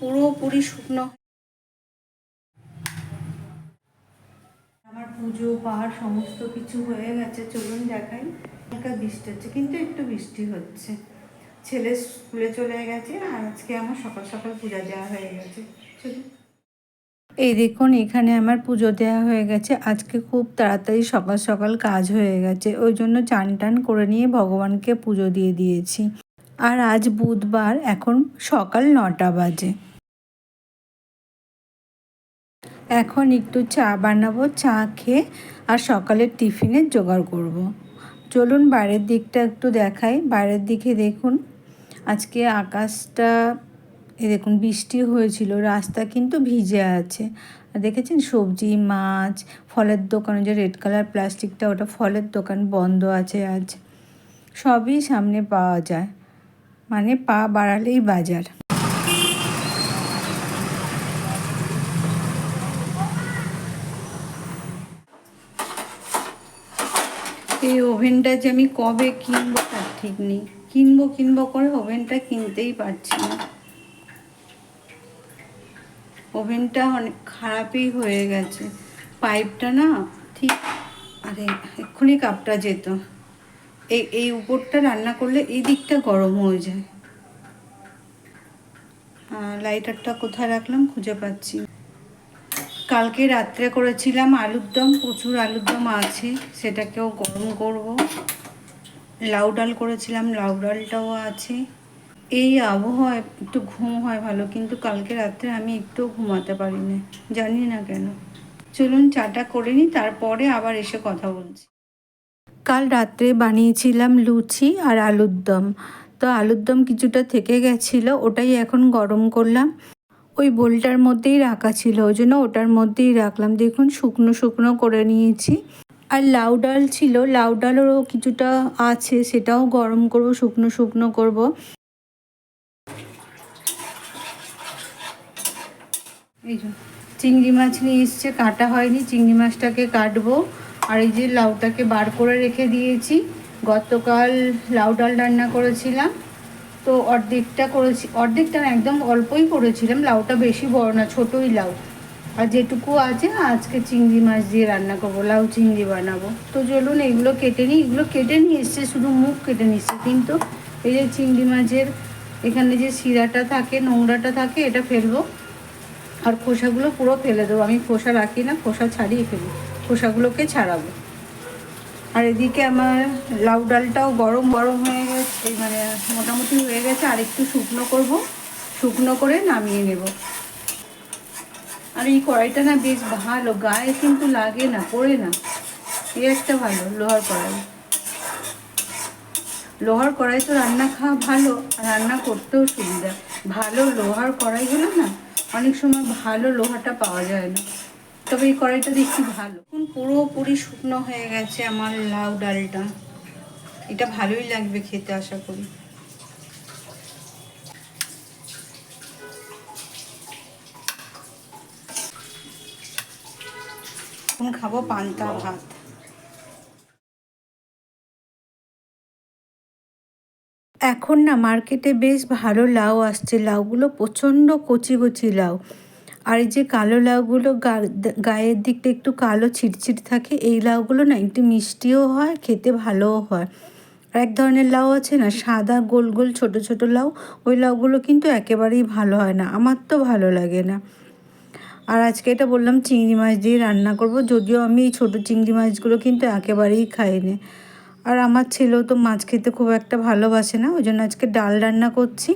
পুরোপুরি শুকনো। আমার পুজো পাহাড় সমস্ত কিছু হয়ে গেছে। চলুন দেখাই। হালকা বৃষ্টি হচ্ছে কিন্তু একটু বৃষ্টি হচ্ছে। ছেলে স্কুলে চলে গেছে আর আজকে আমার সকাল সকাল পূজা দেওয়া হয়ে গেছে। চলুন। এই দেখুন এখানে আমার পুজো দেওয়া হয়ে গেছে। আজকে খুব তাড়াতাড়ি সকাল সকাল কাজ হয়ে গেছে। ওই জন্য চান টান করে নিয়ে ভগবানকে পুজো দিয়ে দিয়েছি। আর আজ বুধবার এখন সকাল নটা বাজে। এখন একটু চা বানাবো, চা খেয়ে আর সকালের টিফিনের জোগাড় করব। চলুন বাইরের দিকটা একটু দেখাই। বাইরের দিকে দেখুন, আজকে আকাশটা, এ দেখুন বৃষ্টি হয়েছিল, রাস্তা কিন্তু ভিজে আছে। আর দেখেছেন সবজি, মাছ, ফলের দোকানে যে রেড কালার প্লাস্টিকটা, ওটা ফলের দোকান বন্ধ আছে আজ। সবই সামনে পাওয়া যায় মানে পা বাড়ালেই বাজার। এই ওভেনটা যে আমি কবে কিনবো তার ঠিক নেই। কিনবো কিনবো করে ওভেনটা কিনতেই পারছি না। ওভেনটা অনেক খারাপই হয়ে গেছে। পাইপটা না ঠিক, আরে এক্ষুনি কাপটা যেত। এই এই উপরটা রান্না করলে এই দিকটা গরম হয়ে যায়। লাইটারটা কোথায় রাখলাম খুঁজে পাচ্ছি। কালকে রাত্রে করেছিলাম আলুর দম, প্রচুর আলুর দম আছে, সেটাকেও গরম করব। লাউ ডাল করেছিলাম, লাউ ডালটাও আছে। এই আবহাওয়ায় একটু ঘুম হয় ভালো, কিন্তু কালকে রাত্রে আমি একটু ঘুমাতে পারি না জানি না কেন। চলুন চাটা করে নিই, তারপরে আবার এসে কথা বলছি। কাল রাত্রে বানিয়েছিলাম লুচি আর আলুর দম। তো আলুর দম কিছুটা থেকে গেছিল, ওটাই এখন গরম করলাম। ওই বোলটার মধ্যেই রাখা ছিল, ওই জন্য ওটার মধ্যেই রাখলাম। দেখুন, শুকনো শুকনো করে নিয়েছি। আর লাউ ডাল ছিল, লাউ ডালেরও কিছুটা আছে, সেটাও গরম করব, শুকনো শুকনো করব। এই যে, চিংড়ি মাছ নিয়ে এসছে, কাটা হয়নি, চিংড়ি মাছটাকে কাটবো। আর এই যে লাউটাকে বার করে রেখে দিয়েছি, গতকাল লাউ ডাল রান্না করেছিলাম। তো অর্ধেকটা করেছি, অর্ধেকটা একদম অল্পই করেছিলাম, লাউটা বেশি বড় না, ছোটোই লাউ। আর যেটুকু আছে না, আজকে চিংড়ি মাছ দিয়ে রান্না করব, লাউ চিংড়ি বানাবো। তো চলুন এগুলো কেটে নিই, এগুলো কেটে নিয়ে এসছে, শুধু মুখ কেটে নিচ্ছে কিন্তু। এই যে চিংড়ি মাছের, এখানে যে শিরাটা থাকে, নোংরাটা থাকে, এটা ফেলব। আর খোসাগুলো পুরো ফেলে দেবো, আমি খোসা রাখি না, খোসা ছাড়িয়ে ফেলি, খোসাগুলোকে ছাড়াবো। আর এদিকে আমার লাউ ডালটাও গরম গরম হয়ে গেছে মানে মোটামুটি হয়ে গেছে, আর একটু শুকনো করব। শুকনো করে নামিয়ে নেব। আর এই কড়াইটা না বেশ ভালো, গায়ে কিন্তু লাগে না, পড়ে না। এই একটা ভালো, লোহার কড়াই। লোহার কড়াই তো রান্না খাওয়া ভালো রান্না করতেও সুবিধা। ভালো লোহার কড়াই হলে না, অনেক সময় ভালো লোহাটা পাওয়া যায় না। তবে এই কড়াইটা দেখছি ভালো। এখন পুরোপুরি শুকনো হয়ে গেছে আমার লাউ ডালটা। এটা ভালোই লাগবে খেতে, আশা করি। এখন খাব পান্তা ভাত। এখন না মার্কেটে বেশ ভালো লাউ আসছে। লাউগুলো প্রচণ্ড কচি কচি লাউ। আর এই যে কালো লাউগুলো গায়ের দিকটা একটু কালো ছিটছিট থাকে, এই লাউগুলো না একটু মিষ্টিও হয়, খেতে ভালোও হয়। আর এক ধরনের লাউ আছে না, সাদা গোল গোল ছোট ছোট লাউ, ওই লাউগুলো কিন্তু একেবারেই ভালো হয় না, আমার তো ভালো লাগে না। আর আজকে এটা বললাম চিংড়ি মাছ দিয়ে রান্না করব, যদিও আমি এই ছোটো চিংড়ি মাছগুলো কিন্তু একেবারেই খাই না আর আমার ছেলেও তো মাছ খেতে খুব একটা ভালোবাসে না, ওই জন্য আজকে ডাল রান্না করছি।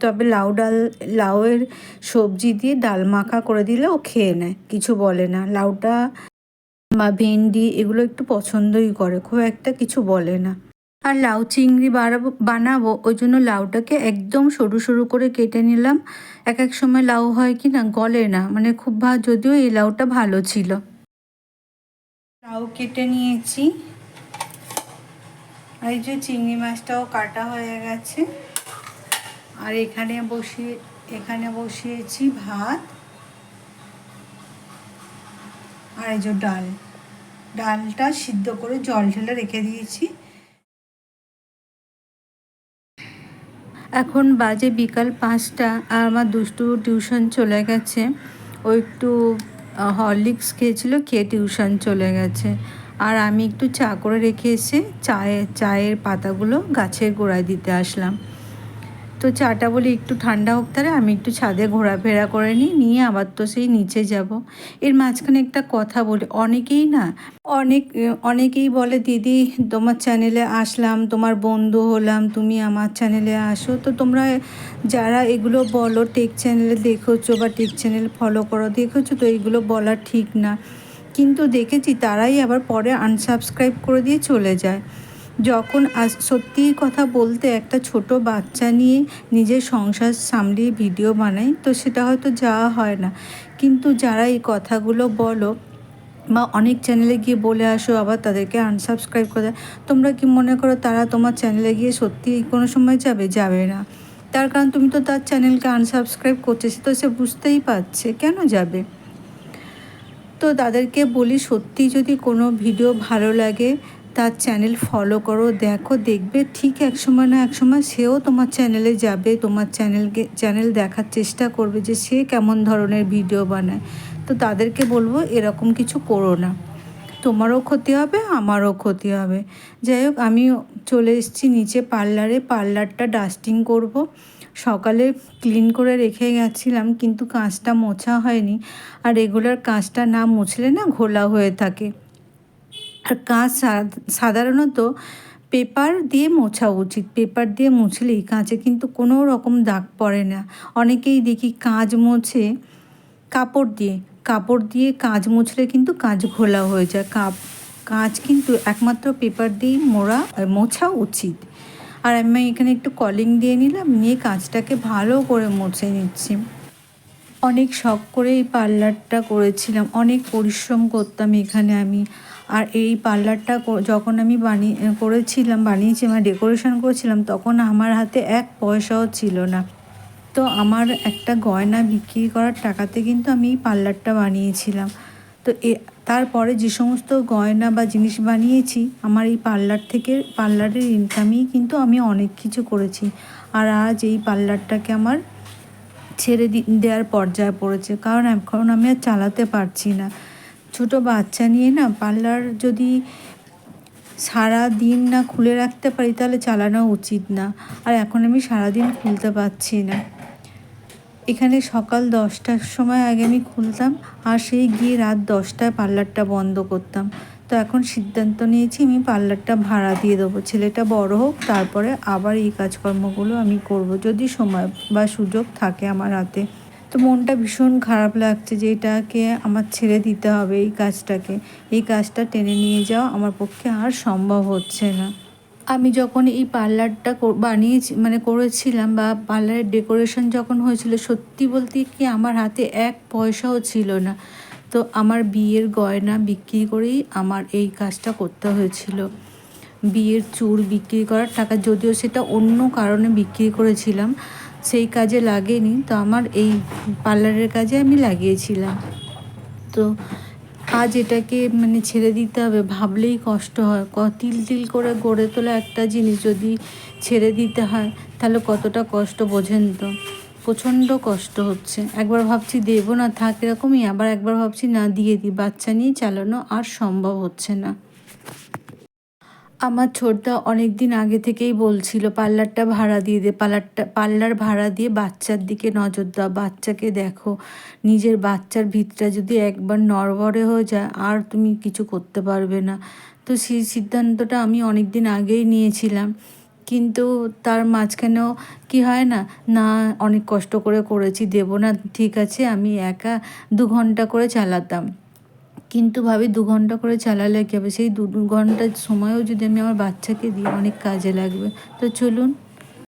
তবে লাউ ডাল, লাউয়ের সবজি দিয়ে ডাল মাখা করে দিলে ও খেয়ে নেয়, কিছু বলে না। লাউটা বা ভেন্ডি এগুলো একটু পছন্দই করে, খুব একটা কিছু বলে না। আর লাউ চিংড়ি বাড়াবো, বানাবো, ওই জন্য লাউটাকে একদম সরু সরু করে কেটে নিলাম। এক এক সময় লাউ হয় কি না, গলে না মানে খুব ভা, যদিও এই লাউটা ভালো ছিল। লাউ কেটে নিয়েছি। এই যে চিংড়ি মাছটাও কাটা হয়ে গেছে। আর এখানে বসিয়ে এখানে বসিয়েছি ভাত আর এই যে ডাল। ডালটা সিদ্ধ করে জল ঢেলে রেখে দিয়েছি। এখন বাজে বিকাল পাঁচটা আর আমার দুষ্টু টিউশন চলে গেছে। ও একটু হরলিক্স খেয়েছিল, খেয়ে টিউশন চলে গেছে। আর আমি একটু চা করে রেখে এসে চায়ে, চায়ের পাতাগুলো গাছের গোড়ায় দিতে আসলাম। তো চাটা বলি একটু ঠান্ডা হোক তাহলে, আমি একটু ছাদে ঘোরাফেরা করে নিই, নিয়ে আবার তো সেই নিচে যাব। এর মাঝখানে একটা কথা বলি, অনেকেই না, অনেক, অনেকেই বলে, দিদি, তোমার চ্যানেলে আসলাম, তোমার বন্ধু হলাম, তুমি আমার চ্যানেলে আসো। তো তোমরা যারা এগুলো বলো টেক চ্যানেলে দেখেছ বা টেক চ্যানেল ফলো করো, দেখেছ তো এগুলো বলা ঠিক না। কিন্তু দেখেছি, তারাই আবার পরে আনসাবস্ক্রাইব করে দিয়ে চলে যায়। যখন আজ সত্যিই কথা বলতে একটা ছোট বাচ্চা নিয়ে নিজের সংসার সামলিয়ে ভিডিও বানাই, তো সেটা হয়তো যাওয়া হয় না। কিন্তু যারা এই কথাগুলো বলো বা অনেক চ্যানেলে গিয়ে বলে আসো, আবার তাদেরকে আনসাবস্ক্রাইব করে তোমরা কি মনে করো তারা তোমার চ্যানেলে গিয়ে সত্যি কোনো সময় যাবে? যাবে না। তার কারণ তুমি তো তার চ্যানেলকে আনসাবস্ক্রাইব করছে তো সে বুঝতেই পারছে, কেন যাবে? তো তাদেরকে বলি সত্যি যদি কোনো ভিডিও ভালো লাগে তার চ্যানেল ফলো করো। দেখো, দেখবে ঠিক এক সময় না এক সময় সেও তোমার চ্যানেলে যাবে, তোমার চ্যানেলকে চ্যানেল দেখার চেষ্টা করবে যে সে কেমন ধরনের ভিডিও বানায়। তো তাদেরকে বলব এরকম কিছু করো না। তোমারও ক্ষতি হবে, আমারও ক্ষতি হবে। যাই হোক আমি চলে এসেছি নিচে পার্লারে। পার্লারটা ডাস্টিং করব। সকালে ক্লিন করে রেখে গেছিলাম, কিন্তু কাঁচটা মোছা হয়নি। আর রেগুলার কাঁচটা না মুছলে না ঘোলা হয়ে থাকে। আর কাঁচ সাধারণত পেপার দিয়ে মোছা উচিত। পেপার দিয়ে মুছলেই কাঁচে কিন্তু কোনো রকম দাগ পড়ে না। অনেকেই দেখি কাঁচ মোছে কাপড় দিয়ে। কাপড় দিয়ে কাঁচ মুছলে কিন্তু কাঁচ ঘোলা হয়ে যায়। কাপ, কাঁচ কিন্তু একমাত্র পেপার দিয়েই মোড়া, মোছা উচিত। আর আমি এখানে একটু কলিং দিয়ে নিলাম। নিয়ে কাঁচটাকে ভালো করে মুছে নিচ্ছি। অনেক শখ করে এই পার্লারটা করেছিলাম, অনেক পরিশ্রম করতাম এখানে আমি। আর এই পার্লারটা যখন আমি বানিয়ে করেছিলাম, বানিয়েছি মানে ডেকোরেশন করেছিলাম, তখন আমার হাতে এক পয়সাও ছিল না। তো আমার একটা গয়না বিক্রি করার টাকাতে কিন্তু আমি এই পার্লারটা বানিয়েছিলাম। তো এ, তারপরে যে সমস্ত গয়না বা জিনিস বানিয়েছি, আমার এই পার্লার থেকে, পার্লারের ইনকামেই কিন্তু আমি অনেক কিছু করেছি। আর আজ এই পার্লারটাকে আমার ছেড়ে দেওয়ার পর্যায়ে পড়েছে। কারণ এখন আমি আর চালাতে পারছি না। ছোট বাচ্চা নিয়ে না পার্লার যদি সারা দিন না খুলে রাখতে পারি, তাহলে চালানো উচিত না। আর এখন আমি সারাদিন খুলতে পারছি না। এখানে সকাল দশটার সময় আগে আমি খুলতাম, আর সেই গিয়ে রাত দশটায় পার্লারটা বন্ধ করতাম। তো এখন সিদ্ধান্ত নিয়েছি আমি পার্লারটা ভাড়া দিয়ে দেবো। ছেলেটা বড় হোক, তারপরে আবার এই কাজকর্মগুলো আমি করব, যদি সময় বা সুযোগ থাকে আমার হাতে। তো মনটা ভীষণ খারাপ লাগছে যে এটাকে আমার ছেড়ে দিতে হবে এই কাজটাকে। এই কাজটা টেনে নিয়ে যাওয়া আমার পক্ষে আর সম্ভব হচ্ছে না। আমি যখন এই পার্লারটা বানিয়েছি মানে করেছিলাম বা পার্লারের ডেকোরেশন যখন হয়েছিল, সত্যি বলতে কি আমার হাতে এক পয়সাও ছিল না। তো আমার বিয়ের গয়না বিক্রি করেই আমার এই কাজটা করতে হয়েছিল। বিয়ের চুর বিক্রি করার টাকা যদিও সেটা অন্য কারণে বিক্রি করেছিলাম, সেই কাজে লাগেনি। তো আমার এই পার্লারের কাজে আমি লাগিয়েছিলাম। তো আজ এটাকে মানে ছেড়ে দিতে হবে, ভাবলেই কষ্ট হয়। ক, তিল তিল করে গড়ে তোলা একটা জিনিস যদি ছেড়ে দিতে হয়, তাহলে কতটা কষ্ট বোঝেন তো? প্রচণ্ড কষ্ট হচ্ছে। একবার ভাবছি দেবো না, থাক এরকমই, আবার একবার ভাবছি না, দিয়ে দিই। বাচ্চা নিয়ে চালানো আর সম্ভব হচ্ছে না। আমার ছোটদা অনেক দিন আগে থেকেই বলছিল, পার্লারটা ভাড়া দিয়ে দে, পার্লারটা, পার্লার ভাড়া দিয়ে বাচ্চার দিকে নজর দাও। বাচ্চাকে দেখো, নিজের বাচ্চার ভিতটা যদি একবার নড়বড়ে হয়ে যায়, আর তুমি কিছু করতে পারবে না। তো সেই সিদ্ধান্তটা আমি অনেক দিন আগেই নিয়েছিলাম। কিন্তু তার মাঝখানেও কি হয় না না, অনেক কষ্ট করে করেছি, দেবো না, ঠিক আছে, আমি একা দু ঘণ্টা করে চালাতাম। কিন্তু ভাবি, দু ঘণ্টা করে চালালে কী হবে? সেই দু ঘণ্টার সময়ও যদি আমি আমার বাচ্চাকে দিই, অনেক কাজে লাগবে। তো চলুন